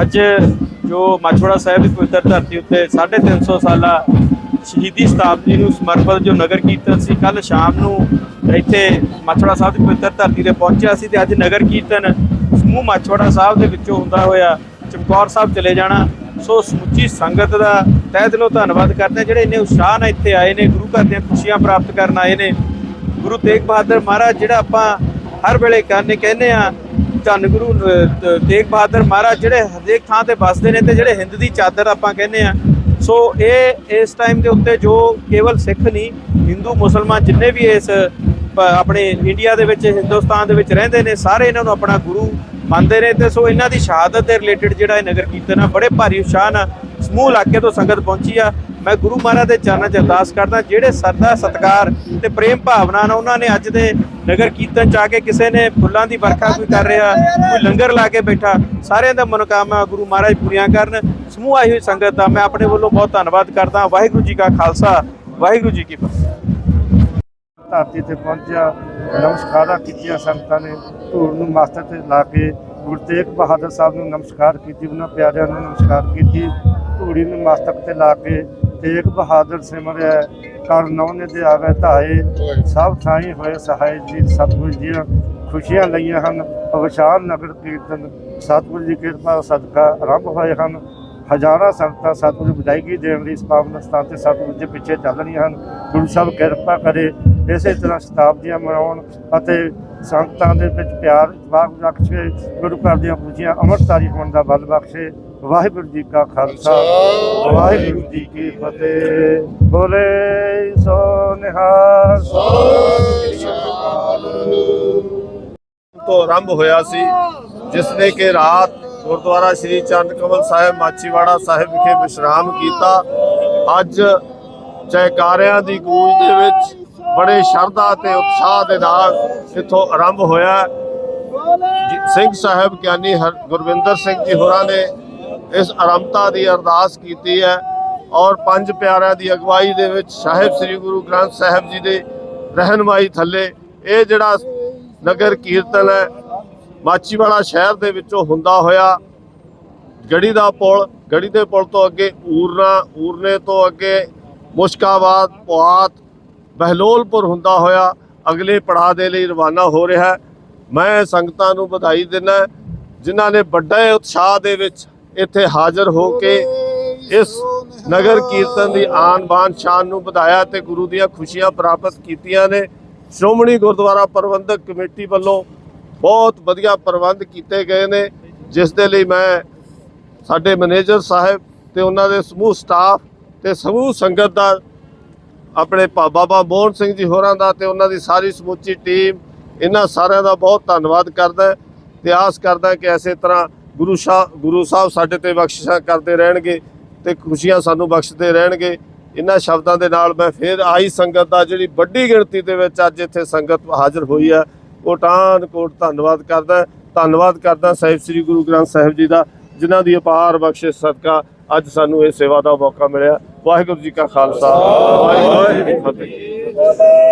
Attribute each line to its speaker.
Speaker 1: ਅੱਜ ਜੋ ਮਾਛੋੜਾ ਸਾਹਿਬ ਦੀ ਪਵਿੱਤਰ ਧਰਤੀ ਉੱਤੇ 350 ਸਾਲਾ ਸ਼ਹੀਦੀ ਸ਼ਤਾਬਦੀ ਨੂੰ ਸਮਰਪਿਤ ਜੋ ਨਗਰ ਕੀਰਤਨ ਸੀ ਕੱਲ ਸ਼ਾਮ ਨੂੰ ਇੱਥੇ ਮਾਛੋੜਾ ਸਾਹਿਬ ਦੀ ਪਵਿੱਤਰ ਧਰਤੀ ਤੇ ਪਹੁੰਚਿਆ ਸੀ ਤੇ ਅੱਜ ਨਗਰ ਕੀਰਤਨ ਸਮੂਹ ਮਾਛੋੜਾ ਸਾਹਿਬ ਦੇ ਵਿੱਚੋਂ ਹੁੰਦਾ ਹੋਇਆ ਚਮਕੌਰ ਸਾਹਿਬ ਚਲੇ ਜਾਣਾ। ਸੋ ਸਮੁੱਚੀ ਸੰਗਤ ਦਾ ਤਹਿ ਦਿਲੋਂ ਧੰਨਵਾਦ ਕਰਦੇ ਹਾਂ। ਜਿਹੜੇ ਇੰਨੇ ਉਤਸ਼ਾਹ ਨਾਲ ਇੱਥੇ ਆਏ ਨੇ, ਗੁਰੂ ਘਰ ਦੀਆਂ ਖੁਸ਼ੀਆਂ ਪ੍ਰਾਪਤ ਕਰਨ ਆਏ ਨੇ, ਗੁਰੂ ਤੇਗ ਬਹਾਦਰ ਮਹਾਰਾਜ, ਜਿਹੜਾ ਆਪਾਂ ਹਰ ਵੇਲੇ ਕਹਿੰਦੇ ਕਹਿੰਦੇ ਆ ਧੰਨ ਗੁਰੂ ਤੇਗ ਬਹਾਦਰ ਮਹਾਰਾਜ ਜਿਹੜੇ ਹਰੇਕ ਥਾਂ ਤੇ ਵੱਸਦੇ ਨੇ ਤੇ ਜਿਹੜੇ ਹਿੰਦ ਦੀ ਚਾਦਰ ਆਪਾਂ ਕਹਿੰਦੇ ਆ ਸੋ ਇਹ ਇਸ ਟਾਈਮ ਦੇ ਉੱਤੇ ਜੋ ਕੇਵਲ ਸਿੱਖ ਨਹੀਂ, ਹਿੰਦੂ, ਮੁਸਲਮਾਨ ਜਿੰਨੇ ਵੀ ਇਸ ਆਪਣੇ ਇੰਡੀਆ ਦੇ ਵਿੱਚ, ਹਿੰਦੁਸਤਾਨ ਦੇ ਵਿੱਚ ਰਹਿੰਦੇ ਨੇ, ਸਾਰੇ ਇਹਨਾਂ ਨੂੰ ਆਪਣਾ ਗੁਰੂ ਮੰਨਦੇ ਨੇ ਤੇ ਸੋ ਇਹਨਾਂ ਦੀ ਸ਼ਹਾਦਤ ਦੇ ਰਿਲੇਟਡ ਜਿਹੜਾ ਇਹ ਨਗਰ ਕੀਰਤਨ ਆ, ਬੜੇ ਭਾਰੀ ਉਤਸ਼ਾਹ ਨਾਲ ਸਮੂਹ ਇਲਾਕੇ ਤੋਂ ਸੰਗਤ ਪਹੁੰਚੀ ਆ। ਮੈਂ ਗੁਰੂ ਮਹਾਰਾਜ ਦੇ ਚਰਨਾਂ 'ਚ ਅਰਦਾਸ ਕਰਦਾ, ਜਿਹੜੇ ਸਰਦਾ ਸਤਕਾਰ ਤੇ ਪ੍ਰੇਮ ਭਾਵਨਾ ਨਾਲ ਉਹਨਾਂ ਨੇ ਅੱਜ ਦੇ ਨਗਰ ਕੀਰਤਨ 'ਚ ਆ ਕੇ ਕਿਸੇ ਨੇ ਫੁੱਲਾਂ ਦੀ ਵਰਖਾ ਕੋਈ ਕਰ ਰਿਹਾ, ਕੋਈ ਲੰਗਰ ਲਾ ਕੇ ਬੈਠਾ, ਸਾਰਿਆਂ ਦਾ ਮਨੋਕਾਮਨਾ ਗੁਰੂ ਮਹਾਰਾਜ ਪੂਰੀਆਂ ਕਰਨ। ਸਮੂਹ ਆਈ ਹੋਈ ਸੰਗਤ ਦਾ ਮੈਂ ਆਪਣੇ ਵੱਲੋਂ ਬਹੁਤ ਧੰਨਵਾਦ ਕਰਦਾ, ਵਾਹਿਗੁਰੂ ਜੀ ਕਾ ਖਾਲਸਾ, ਵਾਹਿਗੁਰੂ ਜੀ ਕੀ ਫਤਿਹ।
Speaker 2: ਧਰਤੀ ਤੇ ਪਹੁੰਚਿਆ, ਨਮਸਕਾਰਾਂ ਕੀਤੀਆਂ ਸੰਗਤਾਂ ਨੇ, ਧੂੜ ਨੂੰ ਮਾਸਟਰ ਤੇ ਲਾ ਕੇ ਗੁਰੂ ਤੇਗ ਬਹਾਦਰ ਸਾਹਿਬ ਨੂੰ ਨਮਸਕਾਰ ਕੀਤੀ, ਉਹਨਾਂ ਪਿਆਰਿਆਂ ਨੂੰ ਨਮਸਕਾਰ ਕੀਤੀ, ਧੂੜੀ ਨੂੰ ਮਸਤਕ ਤੇ ਲਾ ਕੇ ਤੇਗ ਬਹਾਦਰ ਸਿਮਰਿਆ ਕਰ ਨੌਨੇ ਦੇ ਆਵੇ ਧਾਏ। ਸਭ ਥਾਈ ਹੋਏ ਸਹਾਇ ਜੀ, ਸਤਿਗੁਰੂ ਦੀਆਂ ਖੁਸ਼ੀਆਂ ਲਈਆਂ ਹਨ। ਵਿਸ਼ਾਲ ਨਗਰ ਕੀਰਤਨ, ਸਤਿਗੁਰੂ ਜੀ ਕਿਰਪਾ ਸਦਕਾ ਆਰੰਭ ਹੋਏ ਹਨ। ਹਜ਼ਾਰਾਂ ਸੰਗਤਾਂ ਸਤਿਗੁਰੂ ਦੀ ਵਿਦਾਇਗੀ ਦੇਣ ਲਈ ਇਸ ਪਾਵਨ ਸਥਾਨ ਤੇ ਸਤਿਗੁਰੂ ਦੇ ਪਿੱਛੇ ਚੱਲ ਰਹੀਆਂ ਹਨ। ਗੁਰੂ ਸਾਹਿਬ ਕਿਰਪਾ ਕਰੇ, ਇਸੇ ਤਰ੍ਹਾਂ ਸ਼ਤਾਬਦੀਆਂ ਮਨਾਉਣ ਅਤੇ ਸੰਗਤਾਂ ਦੇ ਵਿੱਚ ਪਿਆਰ ਬਾਗ ਬਖਸ਼ੇ ਗੁਰੂ ਘਰ ਦੀਆਂ ਪੂਜੀਆਂ ਅਮਰਤਾਰੀ ਹੋਣ ਦਾ ਬਲ ਬਖਸ਼ੇ। ਵਾਹਿਗੁਰੂ ਜੀ ਕਾ ਖਾਲਸਾ ਵਾਹਿਗੁਰੂ ਜੀ ਕੀ ਫਤਿਹ। ਬੋਲੇ ਸੋ ਨਿਹਾਲ।
Speaker 3: ਤੋਂ ਆਰੰਭ ਹੋਇਆ ਸੀ ਜਿਸ ਨੇ ਕਿ ਰਾਤ ਗੁਰਦੁਆਰਾ ਸ੍ਰੀ ਚੰਦ ਕਮਲ ਸਾਹਿਬ ਮਾਚੀਵਾੜਾ ਸਾਹਿਬ ਵਿਖੇ ਵਿਸ਼ਰਾਮ ਕੀਤਾ। ਅੱਜ ਜੈਕਾਰਿਆਂ ਦੀ ਗੂੰਜ ਦੇ ਵਿੱਚ ਬੜੇ ਸ਼ਰਧਾ ਤੇ ਉਤਸ਼ਾਹ ਦੇ ਨਾਲ ਇੱਥੋਂ ਆਰੰਭ ਹੋਇਆ। ਜੀ- ਸਿੰਘ ਸਾਹਿਬ ਗਿਆਨੀ ਹਰ- ਗੁਰਵਿੰਦਰ ਸਿੰਘ ਜੀ ਹੋਰਾਂ ਨੇ ਇਸ ਆਰੰਭਤਾ ਦੀ ਅਰਦਾਸ ਕੀਤੀ ਹੈ ਔਰ ਪੰਜ ਪਿਆਰਿਆਂ ਦੀ ਅਗਵਾਈ ਦੇ ਵਿੱਚ ਸਾਹਿਬ ਸ੍ਰੀ ਗੁਰੂ ਗ੍ਰੰਥ ਸਾਹਿਬ ਜੀ ਦੇ ਰਹਿਨਮਾਈ ਥੱਲੇ ਇਹ ਜਿਹੜਾ ਨਗਰ ਕੀਰਤਨ ਹੈ ਮਾਚੀਵਾੜਾ ਸ਼ਹਿਰ ਦੇ ਵਿੱਚੋਂ ਹੁੰਦਾ ਹੋਇਆ ਗੜੀ ਦਾ ਪੁਲ, ਗੜੀ ਦੇ ਪੁਲ ਤੋਂ ਅੱਗੇ ਊਰਨਾ, ਊਰਨੇ ਤੋਂ ਅੱਗੇ ਮੁਸ਼ਕਾਬਾਦ, ਪੁਆਤ, ਬਹਿਲੋਲਪੁਰ ਹੁੰਦਾ ਹੋਇਆ ਅਗਲੇ ਪੜਾਅ ਦੇ ਲਈ ਰਵਾਨਾ ਹੋ ਰਿਹਾ ਮੈਂ ਸੰਗਤਾਂ ਨੂੰ ਵਧਾਈ ਦਿੰਦਾ ਜਿਨ੍ਹਾਂ ਨੇ ਵੱਡੇ ਉਤਸ਼ਾਹ ਦੇ ਵਿੱਚ ਇੱਥੇ ਹਾਜ਼ਰ ਹੋ ਕੇ ਇਸ ਨਗਰ ਕੀਰਤਨ ਦੀ ਆਨ ਬਾਨ ਸ਼ਾਨ ਨੂੰ ਵਧਾਇਆ ਤੇ ਗੁਰੂ ਦੀਆਂ ਖੁਸ਼ੀਆਂ ਪ੍ਰਾਪਤ ਕੀਤੀਆਂ ਨੇ। ਸ਼੍ਰੋਮਣੀ ਗੁਰਦੁਆਰਾ ਪ੍ਰਬੰਧਕ ਕਮੇਟੀ ਵੱਲੋਂ ਬਹੁਤ ਵਧੀਆ ਪ੍ਰਬੰਧ ਕੀਤੇ ਗਏ ਨੇ, ਜਿਸ ਦੇ ਲਈ ਮੈਂ ਸਾਡੇ ਮੈਨੇਜਰ ਸਾਹਿਬ ਤੇ ਉਹਨਾਂ ਦੇ ਸਮੂਹ ਸਟਾਫ ਤੇ ਸਮੂਹ ਸੰਗਤ ਦਾ, ਆਪਣੇ ਬਾਬਾ ਮੋਹਨ ਸਿੰਘ ਜੀ ਹੋਰਾਂ ਦਾ ਤੇ ਉਹਨਾਂ ਦੀ ਸਾਰੀ ਸਮੁੱਚੀ ਟੀਮ, ਇਹਨਾਂ ਸਾਰਿਆਂ ਦਾ ਬਹੁਤ ਧੰਨਵਾਦ ਕਰਦਾ ਤੇ ਆਸ ਕਰਦਾ ਕਿ ਐਸੇ ਤਰ੍ਹਾਂ ਗੁਰੂ ਸਾਹਿਬ ਗੁਰੂ ਸਾਹਿਬ ਸਾਡੇ ਤੇ ਬਖਸ਼ਿਸ਼ਾਂ ਕਰਦੇ ਰਹਿਣਗੇ ਤੇ ਖੁਸ਼ੀਆਂ ਸਾਨੂੰ ਬਖਸ਼ਦੇ ਰਹਿਣਗੇ। ਇਹਨਾਂ ਸ਼ਬਦਾਂ ਦੇ ਨਾਲ ਮੈਂ ਫਿਰ ਆਈ ਸੰਗਤ ਦਾ ਜਿਹੜੀ ਵੱਡੀ ਗਿਣਤੀ ਦੇ ਵਿੱਚ ਅੱਜ ਇੱਥੇ ਸੰਗਤ ਹਾਜ਼ਰ ਹੋਈ ਹੈ ਕੋਟਾਨ ਕੋਟ ਧੰਨਵਾਦ ਕਰਦਾ ਧੰਨਵਾਦ ਕਰਦਾ ਸਾਹਿਬ ਸ੍ਰੀ ਗੁਰੂ ਗ੍ਰੰਥ ਸਾਹਿਬ ਜੀ ਦਾ, ਜਿਨ੍ਹਾਂ ਦੀ ਅਪਾਰ ਬਖਸ਼ਿਸ਼ ਸਦਕਾ ਅੱਜ ਸਾਨੂੰ ਇਹ ਸੇਵਾ ਦਾ ਮੌਕਾ ਮਿਲਿਆ। ਵਾਹਿਗੁਰੂ ਜੀ ਕਾ ਖਾਲਸਾ, ਵਾਹਿਗੁਰੂ ਜੀ ਕੀ ਫਤਿਹ।